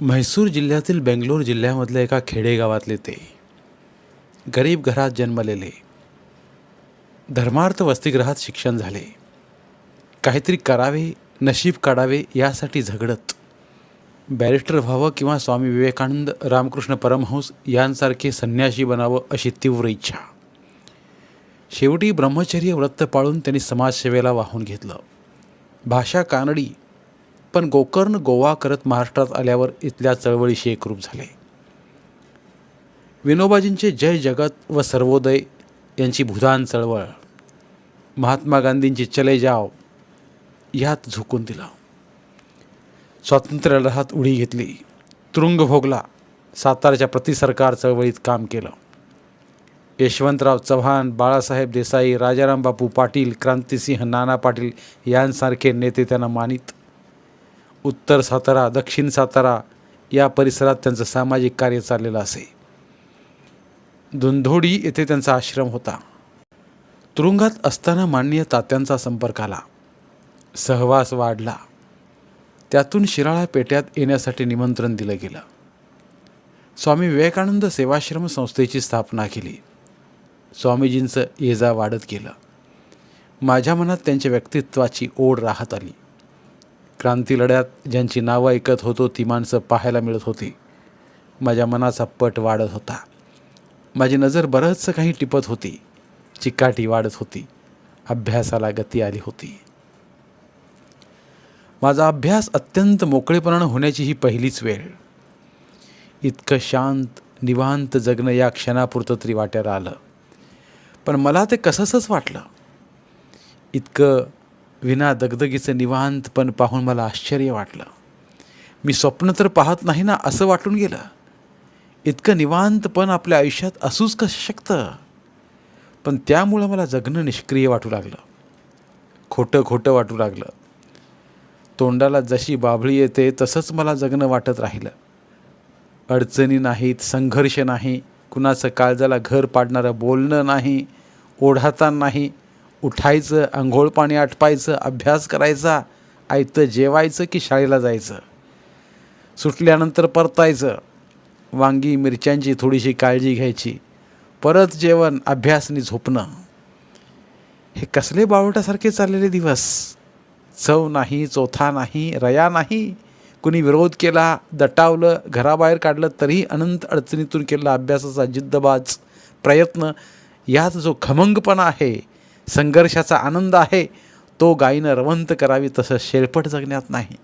म्हैसूर जिल्ह्यातील बेंगलोर जिल्ह्यामधल्या एका खेडेगावातले ते गरीब घरात जन्मलेले धर्मार्थ वसतिगृहात शिक्षण झाले काहीतरी करावे नशीब काढावे यासाठी झगडत बॅरिस्टर व्हावं किंवा स्वामी विवेकानंद रामकृष्ण परमहंस यांसारखे संन्यासी बनावं अशी तीव्र इच्छा. शेवटी ब्रह्मचर्य व्रत पाळून त्यांनी समाजसेवेला वाहून घेतलं. भाषा कानडी पण गोकर्ण गोवा करत महाराष्ट्रात आल्यावर इथल्या चळवळीशी एकरूप झाले. विनोबाजींचे जय जगत व सर्वोदय यांची भूदान चळवळ. महात्मा गांधींची चले जाव यात झुकून दिलं. स्वातंत्र्य लढ्यात उडी घेतली. तुरुंग भोगला सातारच्या प्रतिसरकार चळवळीत काम केलं. यशवंतराव चव्हाण बाळासाहेब देसाई राजाराम बापू पाटील क्रांतिसिंह नाना पाटील यांसारखे नेते त्यांना मानित. उत्तर सातारा दक्षिण सातारा या परिसरात त्यांचं सामाजिक कार्य चाललेलं असे. धुंधोडी येथे त्यांचा आश्रम होता. तुरुंगात असताना माननीय तात्यांचा संपर्क आला. सहवास वाढला. त्यातून शिराळा पेट्यात येण्यासाठी निमंत्रण दिलं गेलं. स्वामी विवेकानंद सेवाश्रम संस्थेची स्थापना केली. स्वामीजींचं ये जा वाढत गेलं. माझ्या मनात त्यांच्या व्यक्तित्वाची ओढ राहत आली. क्रांती लढ्यात ज्यांची नावं ऐकत होतो ती माणसं पाहायला मिळत होती. माझ्या मनाचा पट वाढत होता. माझी नजर बरंचसं काही टिपत होती. चिकाटी वाढत होती. अभ्यासाला गती आली होती. माझा अभ्यास अत्यंत मोकळेपणानं होण्याची ही पहिलीच वेळ. इतकं शांत निवांत जगणं या क्षणापुरतं तरी वाट्याला आलं. पण मला ते कसंसंच वाटलं. इतकं विना दगदगीचं निवांतपण पाहून मला आश्चर्य वाटलं. मी स्वप्न तर पाहत नाही ना असं वाटून गेलं. इतकं निवांतपण आपल्या आयुष्यात असूच कसं शकतं? पण त्यामुळं मला जगणं निष्क्रिय वाटू लागलं. खोटं खोटं वाटू लागलं. तोंडाला जशी बाभळी येते तसंच मला जगणं वाटत राहिलं. अडचणी नाहीत संघर्ष नाही कुणाचं काळजाला घर पाडणारं बोलणं नाही ओढाताण नाही उठायचं आंघोळ पाणी आटपायचं अभ्यास करायचा आयतं जेवायचं की शाळेला जायचं? सुटल्यानंतर परतायचं. वांगी मिरच्यांची थोडीशी काळजी घ्यायची. परत जेवण अभ्यासनी झोपणं. हे कसले बावटासारखे चाललेले दिवस? चव नाही चोथा नाही रया नाही. कुणी विरोध केला दटावलं घराबाहेर काढलं तरीही अनंत अडचणीतून केलेला अभ्यासाचा जिद्दबाज प्रयत्न. यात जो खमंगपणा आहे संघर्षाचा आनंद आहे. तो गायीनं रवंत करावी तसं शेरपट जगण्यात नाही.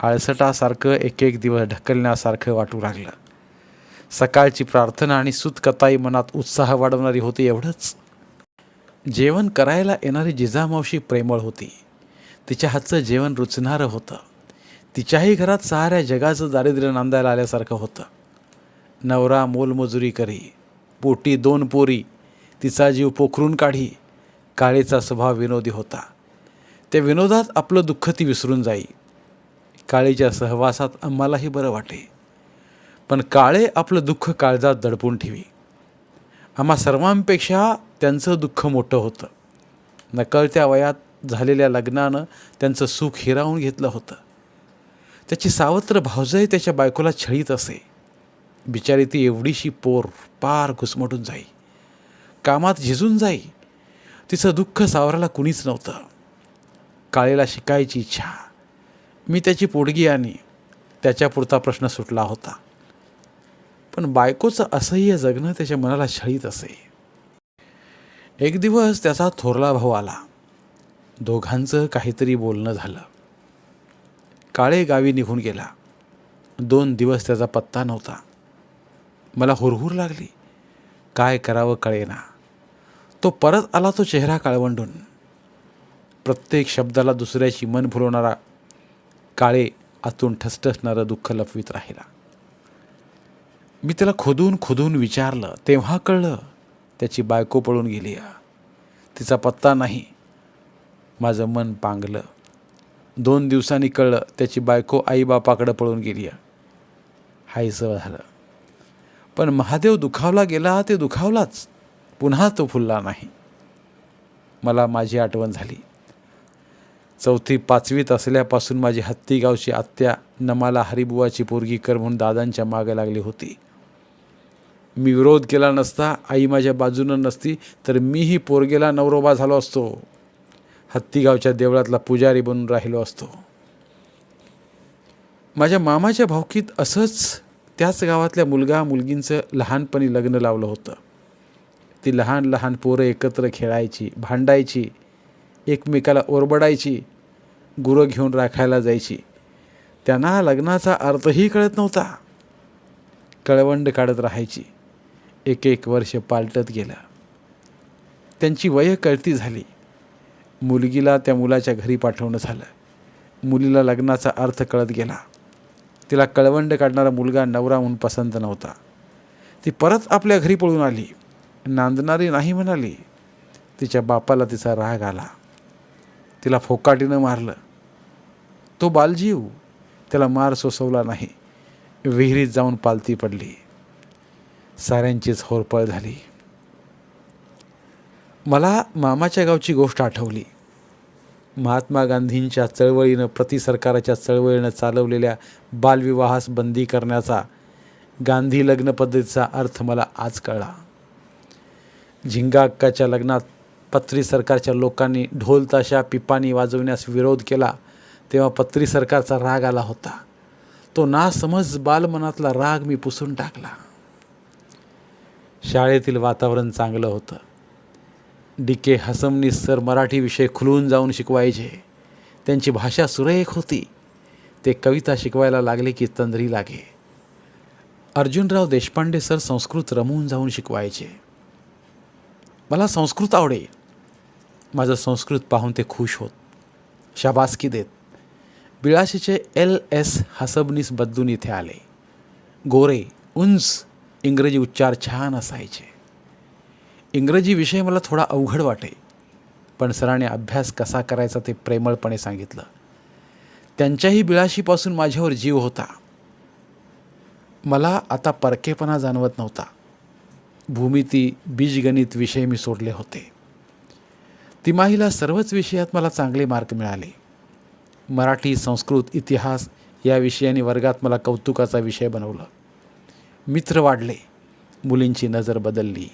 आळसटासारखं एक एक दिवस ढकलण्यासारखं वाटू लागलं. सकाळची प्रार्थना आणि सुतकताई मनात उत्साह वाढवणारी होती एवढंच. जेवण करायला येणारी जिजामावशी प्रेमळ होती. तिच्या हातचं जेवण रुचणारं होतं. तिच्याही घरात साऱ्या जगाचं दारिद्र्य नांदायला आल्यासारखं होतं. नवरा मोलमजुरी करी पोटी दोन पोरी तिचा जीव पोखरून काढी. काळेचा स्वभाव विनोदी होता. त्या विनोदात आपलं दुःख ती विसरून जाई. काळेच्या सहवासात आम्हालाही बरं वाटे. पण काळे आपलं दुःख काळजात दडपून ठेवी. आम्हा सर्वांपेक्षा त्यांचं दुःख मोठं होतं. नकळत्या वयात झालेल्या लग्नानं त्यांचं सुख हिरावून घेतलं होतं. त्याची सावत्र भावजय त्याच्या बायकोला छळीत असे. बिचारी ती एवढीशी पोर पार घुसमटून जाई. कामात झिजून जाई. तिचं दुःख सावरायला कुणीच नव्हतं. काळेला शिकायची इच्छा. मी त्याची पोडगी आणि त्याच्यापुरता प्रश्न सुटला होता. पण बायकोचं असह्य जगणं त्याच्या मनाला छळीत असे. एक दिवस त्याचा थोरला भाऊ आला. दोघांचं काहीतरी बोलणं झालं. काळे गावी निघून गेला. दोन दिवस त्याचा पत्ता नव्हता. मला हुरहुर लागली. काय करावं कळेना. तो परत आला तो चेहरा काळवंडून. प्रत्येक शब्दाला दुसऱ्याची मन फुलवणारा काळे आतून ठसठसणारं दुःख लपवीत राहिला. मी त्याला खोदून खोदून विचारलं तेव्हा कळलं त्याची बायको पळून गेली. आहे. तिचा पत्ता नाही. माझं मन पांगलं. दोन दिवसांनी कळलं त्याची बायको आईबापाकडं पळून गेली. आहे. हायसं झालं. पण महादेव दुखावला गेला ते दुखावलाच. पुन्हा तो फुलला नाही. मला माझी आठवण झाली. चौथी पाचवीत असल्यापासून माझी हत्ती गावची आत्या नमाला हरिबुवाची पोरगी कर म्हणून दादांच्या मागे लागली होती. मी विरोध केला नसता आई माझ्या बाजूनं नसती तर मीही पोरगेला नवरोबा झालो असतो. हत्तीगावच्या देवळातला पुजारी बनून राहिलो असतो. माझ्या मामाच्या भावकीत असंच त्याच गावातल्या मुलगा मुलगींचं लहानपणी लग्न लावलं होतं. ती लहान लहान पोरं एकत्र खेळायची भांडायची एकमेकाला ओरबडायची गुरं घेऊन राखायला जायची. त्यांना लग्नाचा अर्थही कळत नव्हता. कळवंड काढत राहायची. एक एक वर्ष पालटत गेलं. त्यांची वय कळती झाली. मुलगीला त्या मुलाच्या घरी पाठवणं झालं. मुलीला लग्नाचा अर्थ कळत गेला. तिला कळवंड काढणारा मुलगा नवरा म्हणून पसंत नव्हता. ती परत आपल्या घरी पळून आली. नांदणारी नाही म्हणाली. तिच्या बापाला तिचा राग आला. तिला फोकाटीनं मारलं. तो बालजीव त्याला मार सोसवला नाही. विहिरीत जाऊन पालती पडली. साऱ्यांचीच होरपळ झाली. मला मामाच्या गावची गोष्ट आठवली. महात्मा गांधींच्या चळवळीनं प्रतिसरकाराच्या चळवळीनं चालवलेल्या बालविवाहास बंदी करण्याचा गांधी लग्न पद्धतीचा अर्थ मला आज कळला. झिंगा अक्काच्या लग्नात पत्री सरकारच्या लोकांनी ढोल ताशा पिपाणी वाजवण्यास विरोध केला तेव्हा पत्री सरकारचा राग आला होता. तो नासमज बालमनातला राग मी पुसून टाकला. शाळेतील वातावरण चांगलं होतं. डी. के. हसमनीस सर मराठी विषय खुलून जाऊन शिकवायचे. त्यांची भाषा सुरेख होती. ते कविता शिकवायला लागले की तंद्री लागे. अर्जुनराव देशपांडे सर संस्कृत रमवून जाऊन शिकवायचे. मला संस्कृत आवडे. माझं संस्कृत पाहून ते खुश होत. शाबासकी देत. बिळाशीचे एल एस हसबनीस बदलून इथे आले. गोरे उंच इंग्रजी उच्चार छान असायचे. इंग्रजी विषय मला थोडा अवघड वाटे पण सराने अभ्यास कसा करायचा ते प्रेमळपणे सांगितलं. त्यांच्याही बिळाशीपासून माझ्यावर जीव होता. मला आता परकेपणा जाणवत नव्हता. भूमिती बीजगणित विषय मी सोडले होते. तिमाहीला सर्वच विषयात मला चांगले मार्क मिळाले. मराठी संस्कृत इतिहास या विषयाने वर्गात मला कौतुकाचा विषय बनवलं. मित्र वाढले मुलींची नजर बदलली.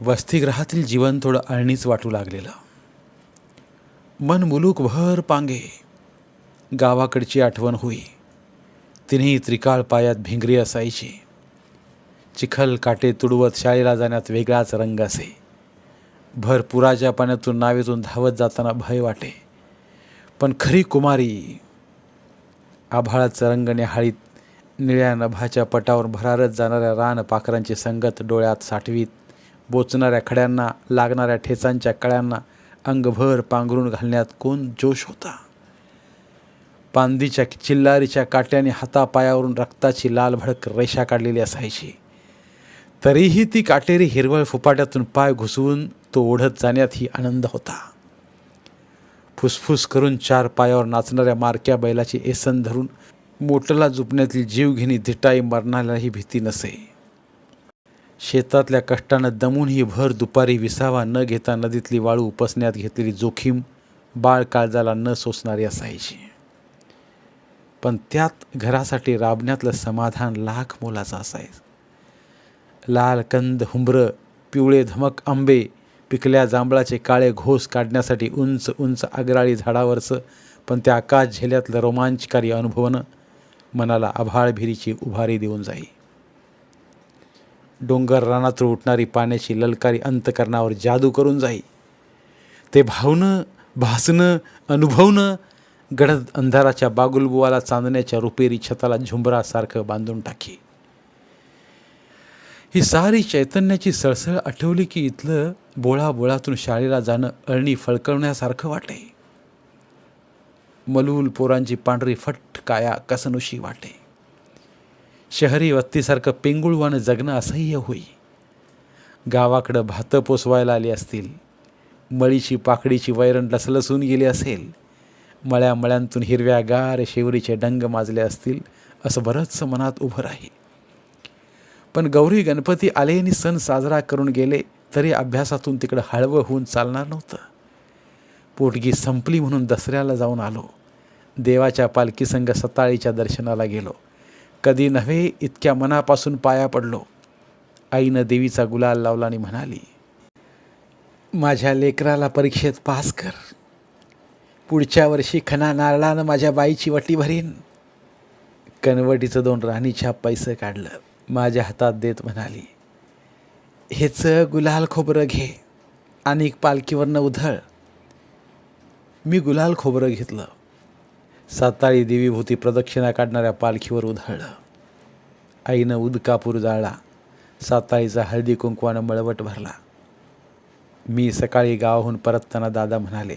वसतिगृहातील जीवन थोडं अळणीच वाटू लागलेलं. मन मुलूकभर पांगे. गावाकडची आठवण होई. तिनेही त्रिकाळ पायात भिंगरी असायची. चिखल काटे तुडवत शाळेला जाण्यात वेगळाच रंग असे. भर पुराच्या पाण्यातून नावेतून धावत जाताना भय वाटे. पण खरी कुमारी आभाळाचं रंग निहाळीत निळ्या नभाच्या पटावर भरारत जाणाऱ्या रान पाखरांची संगत डोळ्यात साठवीत बोचणाऱ्या खड्यांना लागणाऱ्या ठेचांच्या कळ्यांना अंगभर पांघरून घालण्यात कोण जोश होता? पांदीच्या चिल्लारीच्या काट्याने हातापायावरून रक्ताची लाल भडक रेषा काढलेली असायची. तरीही ती काटेरी हिरवळ फुपाट्यातून पाय घुसवून तो ओढत जाण्यातही आनंद होता. फुसफुस करून चार पायावर नाचणाऱ्या मारक्या बैलाची एसन धरून मोटला जुपण्यातील जीवघेणी धिटाई मरणालाही भीती नसे. शेतातल्या कष्टानं दमूनही भर दुपारी विसावा न घेता नदीतली वाळू उपसण्यात घेतलेली जोखीम बाळ काळजाला न सोसणारी असायची. पण त्यात घरासाठी राबण्यातलं समाधान लाख मोलाचं असायचं. लाल कंद हुंबरं पिवळे धमक आंबे पिकल्या जांभळाचे काळे घोस काढण्यासाठी उंच उंच अग्राळी झाडावरचं पण त्या आकाश झेल्यातलं रोमांचकारी अनुभवनं मनाला आभाळभिरीची उभारी देऊन जाई. डोंगर रानातून उठणारी पाण्याची ललकारी अंतकरणावर जादू करून जाई. ते भावनं भासणं अनुभवणं गडद अंधाराच्या बागुलबुवाला चांदण्याच्या रुपेरी छताला झुंबरासारखं बांधून टाकी. ही सारी चैतन्याची सळसळ आठवली की इथलं बोळाबोळातून शाळेला जाणं अळणी फळकवण्यासारखं वाटे. मलूल पोरांची पांढरी फट काया कसनुशी वाटे. शहरी वस्तीसारखं पेंगुळवानं जगणं असह्य होई. गावाकडं भातं पोसवायला आली असतील. मळीची पाकडीची वैरण लसलसून गेली असेल. मळ्या मळ्यांतून हिरव्यागार शेवरीचे डंग माजले असतील असं बरंचसं मनात उभं राहील. पण गौरी गणपती आले आणि सण साजरा करून गेले तरी अभ्यासातून तिकडं हळवं होऊन चालणार नव्हतं. पोटगी संपली म्हणून दसऱ्याला जाऊन आलो. देवाच्या पालखी संघ सताळीच्या दर्शनाला गेलो. कधी नव्हे इतक्या मनापासून पाया पडलो. आईनं देवीचा गुलाल लावला आणि म्हणाली माझ्या लेकराला परीक्षेत पास कर. पुढच्या वर्षी खना नारळानं माझ्या बाईची वटी भरीन. कनवटीचं दोन राणीच्या पैसे काढलं. माझ्या हातात देत म्हणाली हेचं गुलाल खोबरं घे आणि एक पालखीवरनं उधळ. मी गुलाल खोबरं घेतलं. साताळी देवीभूती प्रदक्षिणा काढणाऱ्या पालखीवर उधळलं. आईनं उदकापूर जाळला. साताळीचा हळदी कुंकवानं मळवट भरला. मी सकाळी गावाहून परतताना दादा म्हणाले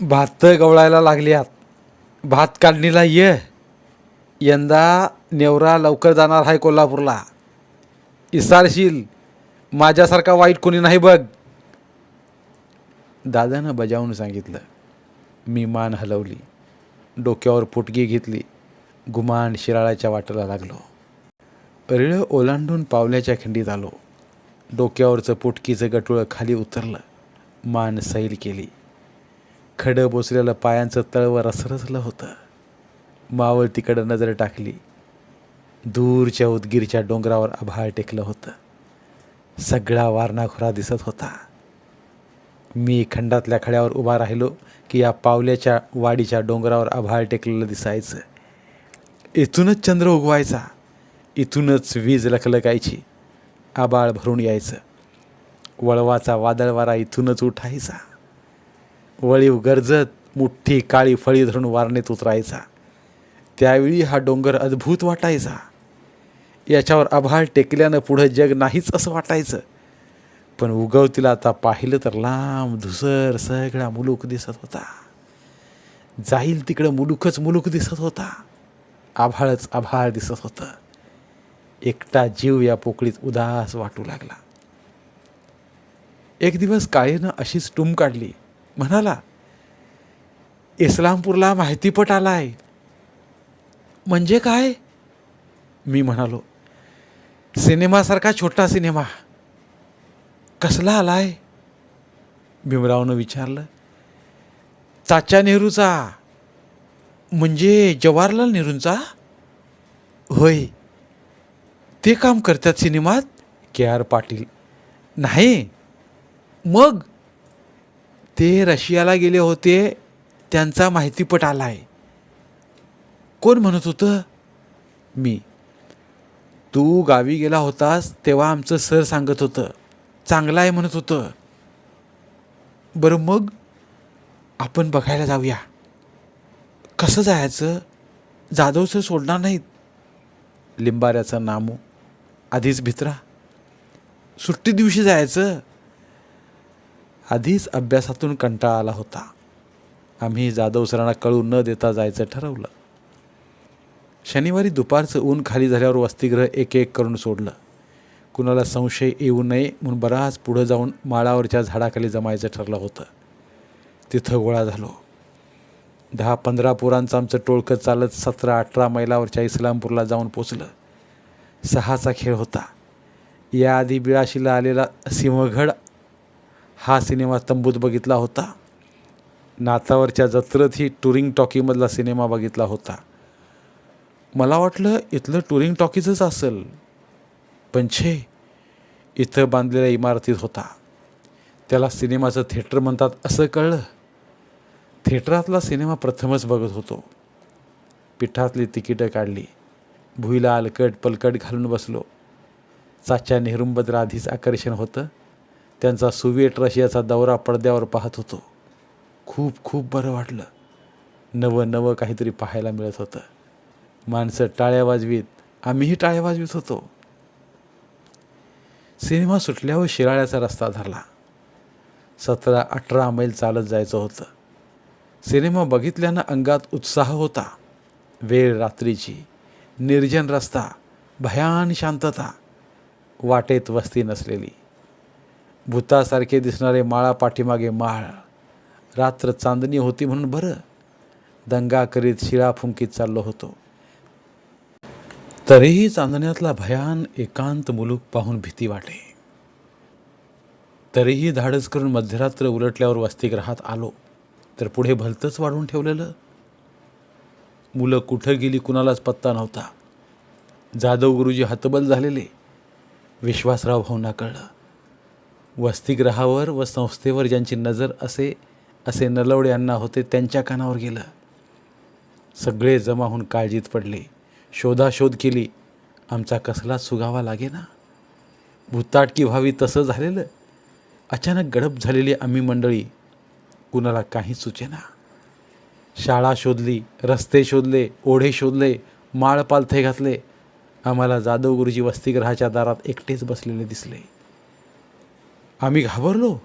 भात गवळायला लागल्यात. भात काढणीला ये. यंदा नेवरा लवकर जाणार आहे कोल्हापूरला. इसारशील माझ्यासारखा वाईट कोणी नाही बघ. दादानं बजावून सांगितलं मी मान हलवली डोक्यावर पोटगी घेतली गुमान शिराळाच्या वाटेला लागलो. रिळ ओलांडून पावल्याच्या खिंडीत आलो. डोक्यावरचं पोटकीचं गटुळं खाली उतरलं मान सैल केली. खडं बोचलेलं पायांचं तळवं रसरसलं होतं. मावळ तिकडं नजर टाकली. दूरच्या उदगीरच्या डोंगरावर आभाळ टेकलं होतं. सगळा वारणाखुरा दिसत होता. मी खंडातल्या खड्यावर उभा राहिलो की या पावल्याच्या वाडीच्या डोंगरावर आभाळ टेकलेलं दिसायचं. इथूनच चंद्र उगवायचा. इथूनच वीज लखलकायची. आबाळ भरून यायचं. वळवाचा वादळवारा इथूनच उठायचा. वळीव गरजत मुठ्ठी काळी फळी धरून वारणेत उतरायचा. त्यावेळी हा डोंगर अद्भुत वाटायचा. याच्यावर आभाळ टेकल्यानं पुढं जग नाहीच असं वाटायचं. पण उगवतीला आता पाहिलं तर लांब धुसर सगळा मुलूक दिसत होता. जाईल तिकडं मुलूकच मुलूक दिसत होता. आभाळच आभाळ दिसत होतं. एकटा जीव या पोकळीत उदास वाटू लागला. एक दिवस काळेनं अशीच टूम काढली. म्हणाला इस्लामपूरला माहितीपट आलाय. म्हणजे काय? मी म्हणालो सिनेमासारखा छोटा सिनेमा. कसला आला आहे भीमरावनं विचारलं चाचा नेहरूचा. म्हणजे जवाहरलाल नेहरूंचा? होय. ते काम करतात सिनेमात? K R Patil. नाही. मग? ते रशियाला गेले होते. त्यांचा माहितीपट आला आहे कोण म्हणत होतं? मी. तू गावी गेला होतास तेव्हा आमचं सर सांगत होतं. चांगलं आहे म्हणत होतं. बरं मग? आपण बघायला जाऊया. कसं जायचं? जाधव सर सोडणार नाहीत. लिंबाऱ्याचा नामू. आधीच भित्रा. सुट्टी दिवशी जायचं. आधीच अभ्यासातून कंटाळा आला होता. आम्ही जाधव सरांना कळू न देता जायचं ठरवलं. शनिवारी दुपारचं ऊन खाली झाल्यावर वसतिगृह एक एक करून सोडलं. कुणाला संशय येऊ नये म्हणून बराच पुढं जाऊन माळावरच्या झाडाखाली जमायचं ठरलं होतं. तिथं गोळा झालो. दहा पंधरा पोरांचं आमचं टोळकं चालत सतरा अठरा मैलावरच्या इस्लामपूरला जाऊन पोचलं. सहाचा खेळ होता. याआधी बिळाशीला आलेला सिंहगड हा सिनेमा तंबूत बघितला होता. नातावरच्या जत्रेतही टुरिंग टॉकीमधला सिनेमा बघितला होता. मला वाटलं इथलं टुरिंग टॉकीजच असेल. पण छे इथं बांधलेल्या इमारतीत होता. त्याला सिनेमाचं थिएटर म्हणतात असं कळलं. थिएटरातला सिनेमा प्रथमच बघत होतो. पिठातली तिकीटं काढली. भुईला अलकट पलकट घालून बसलो. चाच्या नेहरूंबद्दल आधीच आकर्षण होतं. त्यांचा सुविएट रशियाचा दौरा पडद्यावर पाहत होतो. खूप खूप बरं वाटलं. नवं नवं काहीतरी पाहायला मिळत होतं. माणसं टाळ्या वाजवीत. आम्हीही टाळ्या वाजवीत होतो. सिनेमा सुटल्यावर शिराळ्याचा रस्ता धरला. सतरा अठरा मैल चालत जायचं होतं. सिनेमा बघितल्यानं अंगात उत्साह होता. वेळ रात्रीची. निर्जन रस्ता. भयान शांतता. वाटेत वस्ती नसलेली. भूतासारखे दिसणारे माळा पाठीमागे माळ. रात्र चांदणी होती म्हणून बरं. दंगा करीत शिळा फुंकीत चाललो होतो. तरीही चांदण्यातला भयान एकांत मुलूक पाहून भीती वाटे. तरीही धाडस करून मध्यरात्र उलटल्यावर वसतिगृहात आलो तर पुढे भलतंच वाढून ठेवलेलं. मुलं कुठं गेली कुणालाच पत्ता नव्हता. जाधव गुरुजी हतबल झालेले. विश्वासराव भाऊंना कळलं. वसतिगृहावर व संस्थेवर ज्यांची नजर असे असे नलवडे यांना होते त्यांच्या कानावर गेलं. सगळे जमा होऊन काळजीत पडले. शोधाशोध केली. आमचा कसला सुगावा लागे ना भूताटकी व्हावी तसं झालेलं. अचानक गडप झालेली आम्ही मंडळी. कुणाला काही सुचेना. शाळा शोधली रस्ते शोधले ओढे शोधले माळ पालथे घातले. आम्हाला जाधव गुरुजी वसतिगृहाच्या दारात एकटेच बसलेले दिसले. आम्ही घाबरलो.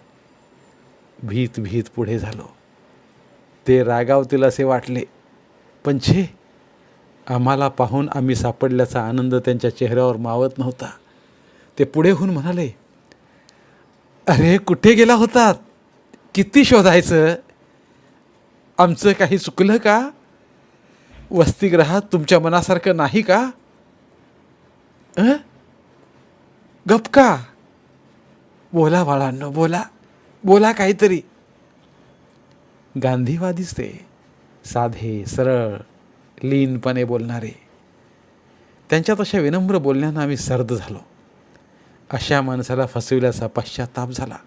भीत भीत पुढे झालो. ते रागावतील असे वाटले. पण छे आम्हाला पाहून आम्ही सापडल्याचा आनंद त्यांच्या चेहऱ्यावर मावत नव्हता. ते पुढे होऊन म्हणाले अरे कुठे गेला होतात? किती शोधायचं? आमचं काही चुकलं का? वसतिगृहात तुमच्या मनासारखं नाही का? अं? गप का? बोला बाळांनो बोला बोला काहीतरी. गांधीवादीच ते साधे सरळ लीनपणे बोलणारे. त्यांच्या तशा विनम्र बोलण्यानं आम्ही सर्द झालो. अशा माणसाला फसविल्याचा पश्चाताप झाला.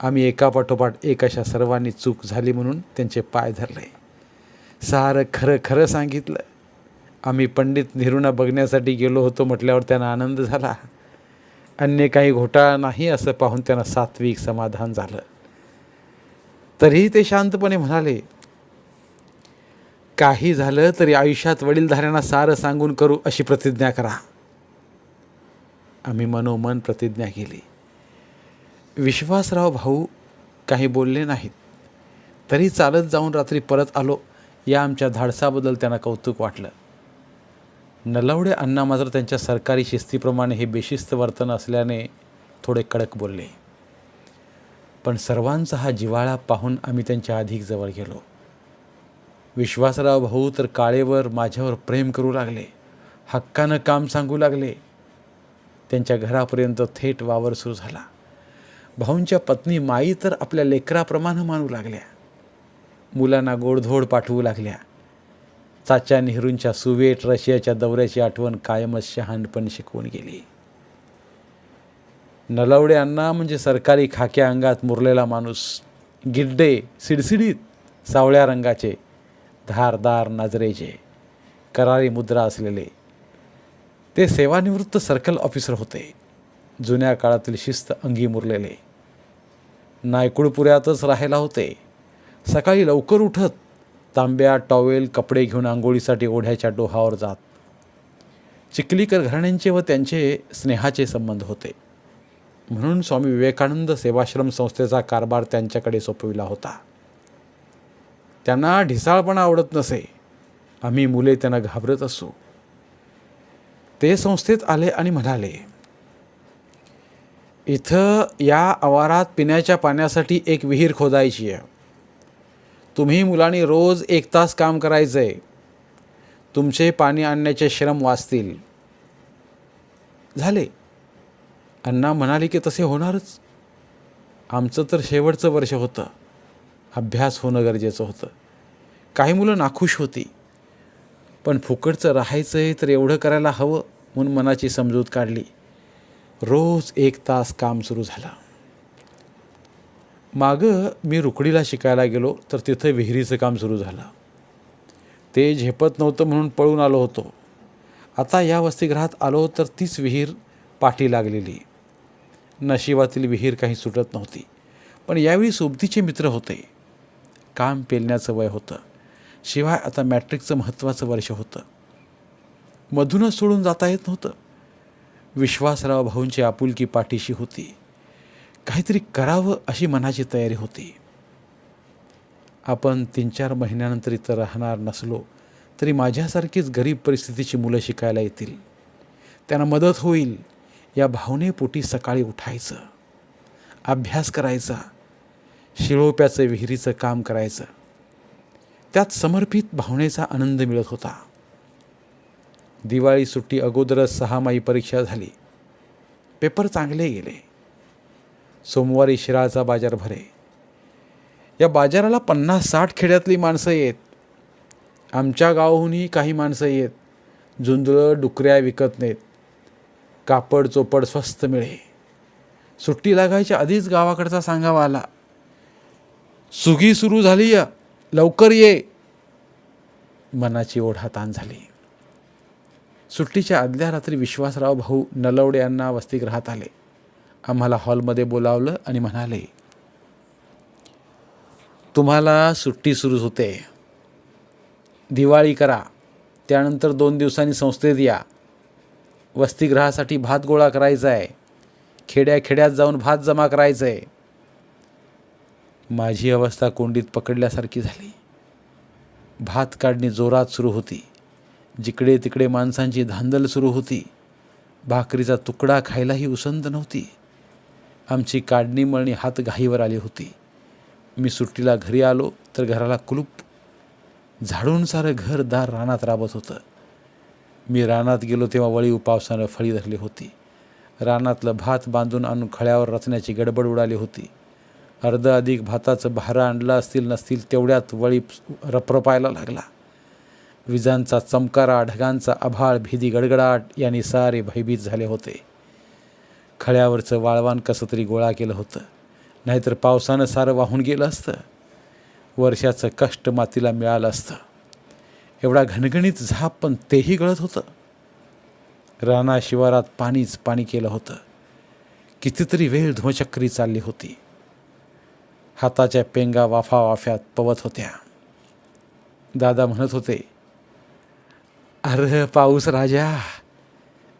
आम्ही एकापाठोपाठ एक अशा सर्वांनी चूक झाली म्हणून त्यांचे पाय धरले. सारं खरं खरं सांगितलं. आम्ही पंडित नेहरूंना बघण्यासाठी गेलो होतो म्हटल्यावर त्यांना आनंद झाला. अन्य काही घोटाळा नाही असं पाहून त्यांना सात्विक समाधान झालं. तरीही ते शांतपणे म्हणाले काही झालं तरी आयुष्यात वडीलधाऱ्यांना सारं सांगून करू अशी प्रतिज्ञा करा. आम्ही मनोमन प्रतिज्ञा केली. विश्वासराव भाऊ काही बोलले नाहीत. तरी चालत जाऊन रात्री परत आलो या आमच्या धाडसाबद्दल त्यांना कौतुक वाटलं. नलवडे अण्णा मात्र त्यांच्या सरकारी शिस्तीप्रमाणे हे बेशिस्त वर्तन असल्याने थोडे कडक बोलले. पण सर्वांचा हा जिव्हाळा पाहून आम्ही त्यांच्या अधिक जवळ गेलो. विश्वासराव भाऊ तर काळेवर माझ्यावर प्रेम करू लागले. हक्कानं काम सांगू लागले. त्यांच्या घरापर्यंत थेट वावर सुरू झाला. भाऊंच्या पत्नी माई तर आपल्या लेकराप्रमाणे मानू लागल्या. मुलांना गोडधोड पाठवू लागल्या. चाचा नेहरूंच्या सुवेट रशियाच्या दौऱ्याची आठवण कायमच शहाणपण शिकवून गेली. नलवडे अण्णा म्हणजे सरकारी खाक्या अंगात मुरलेला माणूस. गिड्डे सिडसिडीत सावळ्या रंगाचे. धारदार नजरेचे करारी मुद्रा असलेले. ते सेवानिवृत्त सर्कल ऑफिसर होते. जुन्या काळातील शिस्त अंगी मुरलेले. नायकुळपुऱ्यातच राहायला होते. सकाळी लवकर उठत तांब्या टॉवेल कपडे घेऊन आंघोळीसाठी ओढ्याच्या डोहावर जात. चिखलीकर घराण्यांचे व त्यांचे स्नेहाचे संबंध होते. म्हणून स्वामी विवेकानंद सेवाश्रम संस्थेचा कारभार त्यांच्याकडे सोपविला होता. त्यांना ढिसाळपणा आवडत नसे. आम्ही मुले त्यांना घाबरत असू. ते संस्थेत आले आणि म्हणाले इथं या आवारात पिण्याच्या पाण्यासाठी एक विहीर खोदायची आहे. तुम्ही मुलांनी रोज एक तास काम करायचं आहे तुमचे पाणी आणण्याचे श्रम वाचतील. झाले. अण्णा म्हणाले की तसे होणारच. आमचं तर शेवटचं वर्ष होतं. अभ्यास होणं गरजेचं होतं. काही मुलं नाखुश होती. पण फुकटचं राहायचं आहे तर एवढं करायला हवं म्हणून मनाची समजूत काढली. रोज एक तास काम सुरू झाला. मागं मी रुकडीला शिकायला गेलो तर तिथं विहिरीचं काम सुरू झालं. ते झेपत नव्हतं म्हणून पळून आलो होतो. आता या वसतिगृहात आलो तर तीच विहीर पाठी लागलेली. नशिबातील विहीर काही सुटत नव्हती. पण यावेळी सोबतीचे मित्र होते. काम पेलण्याचं वय होतं. शिवाय आता मॅट्रिकचं महत्त्वाचं वर्ष होतं. मधूनच सोडून जाता येत नव्हतं. विश्वासराव भाऊंची आपुलकी पाठीशी होती. काहीतरी करावं अशी मनाची तयारी होती. आपण तीन चार महिन्यानंतर इथं राहणार नसलो तरी माझ्यासारखीच गरीब परिस्थितीची मुलं शिकायला येतील. त्यांना मदत होईल. या भावनेपोटी सकाळी उठायचं. अभ्यास करायचा. शिळोप्याचं विहिरीचं काम करायचं. त्यात समर्पित भावनेचा आनंद मिळत होता. दिवाळी सुट्टी अगोदरच सहामाही परीक्षा झाली. पेपर चांगले गेले. सोमवारी शिराळचा बाजार भरे. या बाजाराला पन्नास साठ खेड्यातली माणसं येत. आमच्या गावाहूनही काही माणसं येत. झुंजळं डुकऱ्या विकत नेत. कापड चोपड स्वस्त मिळे. सुट्टी लागायच्या आधीच गावाकडचा सांगावा आला. सुगी सुरू झाली या. लवकर ये. मनाची ओढाताण झाली. सुट्टीच्या आदल्या रात्री विश्वासराव भाऊ नलवडे यांना वसतिगृहात आले. आम्हाला हॉलमध्ये बोलावलं आणि म्हणाले तुम्हाला सुट्टी सुरू होते. दिवाळी करा. त्यानंतर दोन दिवसांनी संस्थेत या. वसतिगृहासाठी भात गोळा करायचा आहे खेड्या खेड्यात जाऊन भात जमा करायचं आहे माझी अवस्था कोंडीत पकडल्यासारखी झाली. भात काढणी जोरात सुरू होती. जिकडे तिकडे माणसांची धांदल सुरू होती. भाकरीचा तुकडा खायलाही उसंत नव्हती. आमची काढणी मळणी हात घाईवर आली होती. मी सुट्टीला घरी आलो तर घराला कुलूप. झाडून सारं घर दार रानात राबत होतं. मी रानात गेलो तेव्हा वळीव पावसानं फळी धरली होती. रानातलं भात बांधून आणून खळ्यावर रचण्याची गडबड उडाली होती. अर्ध अधिक भाताचं भारं आणलं असतील नसतील तेवढ्यात वळी रपरपायला लागला. विजांचा चमकारा ढगांचा आभाळ भीदी गडगडाट यांनी सारे भयभीत झाले होते. खळ्यावरचं वाळवान कसं तरी गोळा केलं होतं. नाहीतर पावसानं सारं वाहून गेलं असतं. वर्षाचं कष्ट मातीला मिळालं असतं. एवढा घणघणीत झाप पण तेही गळत होतं. राणा शिवारात पाणीच पाणी केलं होतं. कितीतरी वेळ धुमचक्री चालली होती. हाताच्या पेंगा वाफा वाफ्यात पवत होत्या. दादा म्हणत होते अरे पाऊस राजा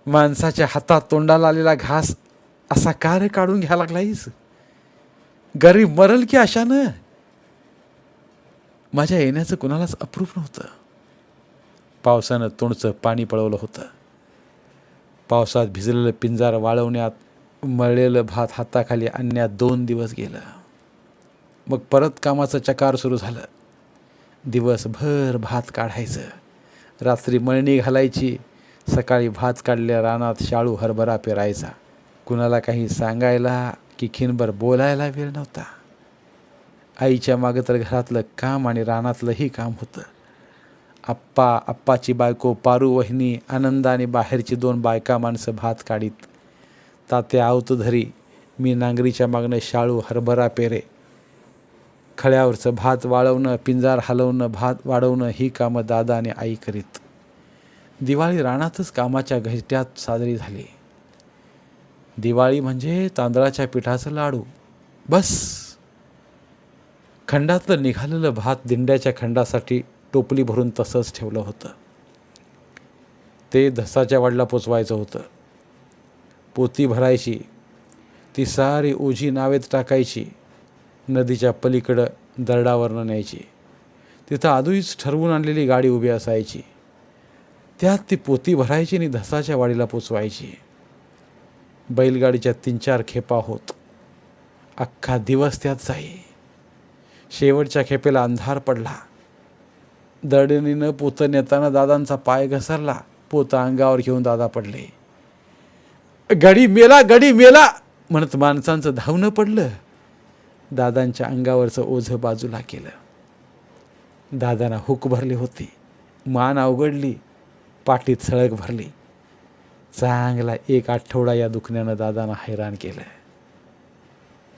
माणसाच्या हातात तोंडाला आलेला घास असा का रे काढून घ्या लागलायस? गरीब मरल की अशानं? माझ्या येण्याचं कुणालाच अप्रूप नव्हतं. पावसानं तोंडचं पाणी पळवलं होतं. पावसात भिजलेलं पिंजार वाळवण्यात मळलेलं भात हाताखाली आणण्यात दोन दिवस गेलं. मग परत कामाचं चकार सुरू झालं. दिवसभर भात काढायचं. रात्री मळणी घालायची. सकाळी भात काढल्या रानात शाळू हरभरा पेरायचा. कुणाला काही सांगायला की खिनभर बोलायला वेळ नव्हता. आईच्या मागं तर घरातलं काम आणि रानातलंही काम होतं. आप्पा आप्पाची बायको पारू वहिनी आनंदाने बाहेरची दोन बायका माणसं भात काढीत. तात्या आवत धरी मी नांगरीच्या मागणं शाळू हरभरा पेरे. खळ्यावरचं भात वाळवणं पिंजार हलवणं भात वाढवणं ही कामं दादा आणि आई करीत. दिवाळी रानातच कामाच्या घरट्यात साजरी झाली. दिवाळी म्हणजे तांदळाच्या पिठाचं लाडू. बस! खंडातलं निघालेलं भात दिंड्याच्या खंडासाठी टोपली भरून तसंच ठेवलं होतं. ते धसाच्या वाडला पोचवायचं होतं. पोती भरायची. ती सारी ओझी नावेत टाकायची. नदीच्या पलीकडं दरडावरनं न्यायची. तिथं आधीच ठरवून आणलेली गाडी उभी असायची. त्यात ती पोती भरायची आणि धसाच्या वाडीला पोचवायची. बैलगाडीच्या तीन चार खेपा होत. अख्खा दिवस त्यात जाई. शेवटच्या खेपेला अंधार पडला. दडणीनं पोतं नेताना दादांचा पाय घसरला. पोतं अंगावर घेऊन दादा पडले. गडी मेला गडी मेला! म्हणत माणसांचं धावणं पडलं. दादांच्या अंगावरचं ओझं बाजूला केलं. दादांना हुक भरली होती मान अवघडली पाठीत सळग भरली. चांगला एक आठवडा या दुखण्यानं दादांना हैराण केलं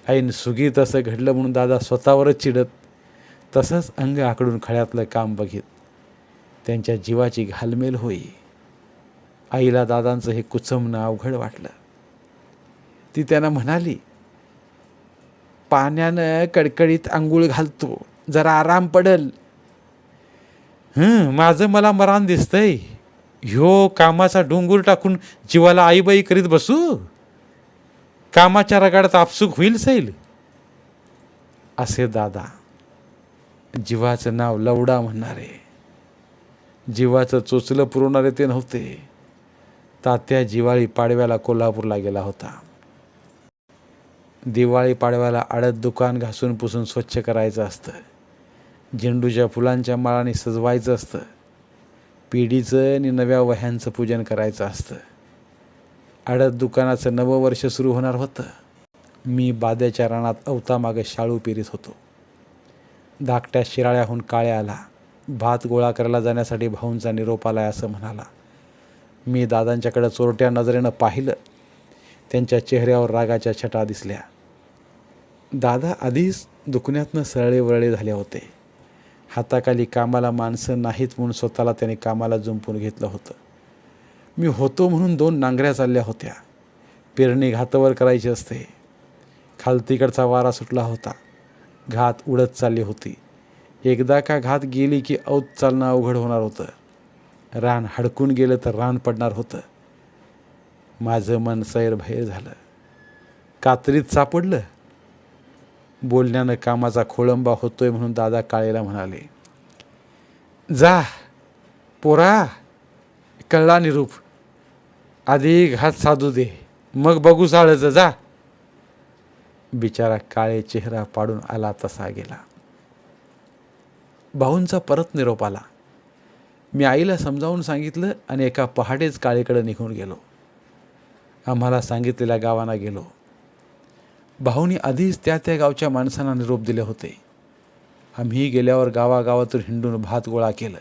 ऐन सुगी तसं घडलं म्हणून दादा स्वतःवरच चिडत तसंच अंग आकडून खळ्यातलं काम बघित त्यांच्या जीवाची घालमेल होई. आईला दादांचं हे कुचमणं अवघड वाटलं. ती त्यांना म्हणाली पाण्यानं कडकडीत आंघोळ घालतो. जरा आराम पडल. हं माझं मला मरान दिसतंय. ह्यो कामाचा डोंगूर टाकून जीवाला आईबाई करीत बसू? कामाच्या रगाडात आपसूक होईल सैल? असे दादा जीवाचं नाव लवडा म्हणणारे. जीवाचं चोचलं पुरवणारे ते नव्हते. तात्या जिवाळी पाडव्याला कोल्हापूरला गेला होता. दिवाळी पाडव्याला आडत दुकान घासून पुसून स्वच्छ करायचं असतं. झेंडूच्या फुलांच्या माळाने सजवायचं असतं. पिढीचं आणि नव्या वह्यांचं पूजन करायचं असतं. आडत दुकानाचं नवं वर्ष सुरू होणार होतं. मी बाद्याच्या रानात अवतामागे शाळू पेरीत होतो. धाकट्या शिराळ्याहून काळ्या आला. भात गोळा करायला जाण्यासाठी भाऊंचा निरोप आलाय असं म्हणाला. मी दादांच्याकडं चोरट्या नजरेनं पाहिलं. त्यांच्या चेहऱ्यावर रागाच्या छटा दिसल्या. दादा आधीच दुखण्यातनं सरळे वरळे झाले होते. हाताखाली कामाला माणसं नाहीत म्हणून स्वतःला त्याने कामाला जुंपून घेतलं होतं. मी होतो म्हणून दोन नांगऱ्या चालल्या होत्या. पेरणी घातावर करायची असते. खालतीकडचा वारा सुटला होता. घात उडत चालली होती. एकदा का घात गेली की औत चालणं अवघड होणार होतं. रान हडकून गेलं तर रान पडणार होतं. माझं मन सैरभैर झालं. कात्रीत सापडलं. बोलण्यानं कामाचा खोळंबा होतोय म्हणून दादा काळेला म्हणाले जा पोरा कळला निरूप. आधी घात साधू दे मग बघू साळचं जा. बिचारा काळे चेहरा पाडून आला तसा गेला. भाऊंचा परत निरोप आला. मी आईला समजावून सांगितलं आणि एका पहाटेच काळेकडे निघून गेलो. आम्हाला सांगितलेल्या गावांना गेलो. भाऊनी आधीच त्या त्या गावच्या माणसांना निरोप दिले होते. आम्ही गेल्यावर गावागावातून हिंडून भात गोळा केलं.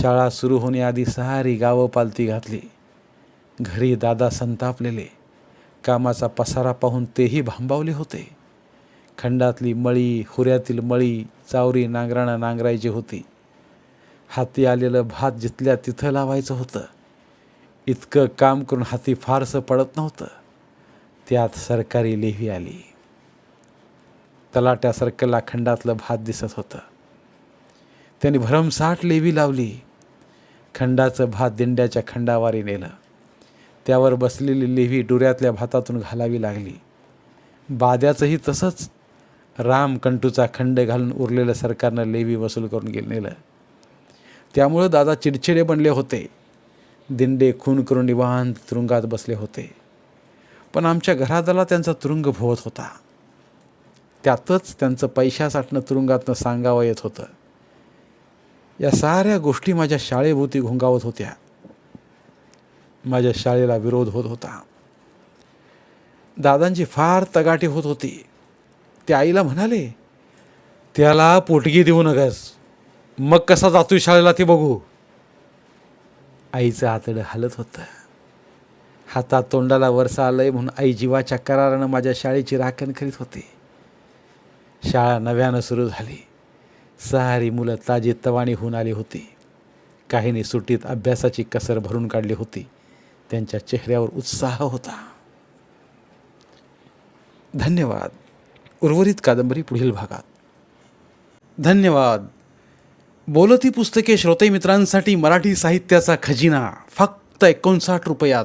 शाळा सुरू होण्याआधी सारी गावं पालती घातली. घरी दादा संतापलेले. कामाचा पसारा पाहून तेही भांबावले होते. खंडातली मळी हुऱ्यातील मळी चावरी नांगराणं नांगरायची होती. हाती आलेलं भात जिथल्या तिथं लावायचं होतं. इतकं काम करून हाती फारसं पडत नव्हतं. त्यात सरकारी लेही आली. तलाट्या सर्कलला खंडातलं भात दिसत होतं. त्यांनी भरमसाठ लेवी लावली. खंडाचं भात दिंड्याच्या खंडावारी नेलं. त्यावर बसलेली लेवी डोऱ्यातल्या भातातून घालावी लागली. बाद्याचंही तसंच राम कंटूचा खंड घालून उरलेलं सरकारनं लेवी वसूल करून गेलं नेलं. त्यामुळं दादा चिडचिडे बनले होते. दिंडे खून करून निवांत तुरुंगात बसले होते. पण आमच्या घरादाला त्यांचा तुरुंग भोवत होता. त्यातच त्यांचं पैशासाठणं तुरुंगातनं सांगावं येत होतं. या साऱ्या गोष्टी माझ्या शाळेभोवती घोंगावत होत्या. माझ्या शाळेला विरोध होत होता. दादांची फार तगाटी होत होती. ते आईला म्हणाले त्याला पोटगी देऊ नकस मग कसा जातोय शाळेला ते बघू. आईचं आतडं हलत होतं. हातात तोंडाला वरसा आलंय म्हणून आई जीवाच्या करारानं माझ्या शाळेची राखण करीत होती. शाळा नव्यानं सुरू झाली. सहारी मुलं ताजी तवाणी होऊन आली होती. काहींनी सुट्टीत अभ्यासाची कसर भरून काढली होती. त्यांच्या चेहऱ्यावर उत्साह होता. धन्यवाद. उर्वरित कादंबरी पुढील भागात. धन्यवाद. बोलती पुस्तके श्रोते मित्रांसाठी मराठी साहित्याचा खजिना फक्त एकोणसाठ रुपयात.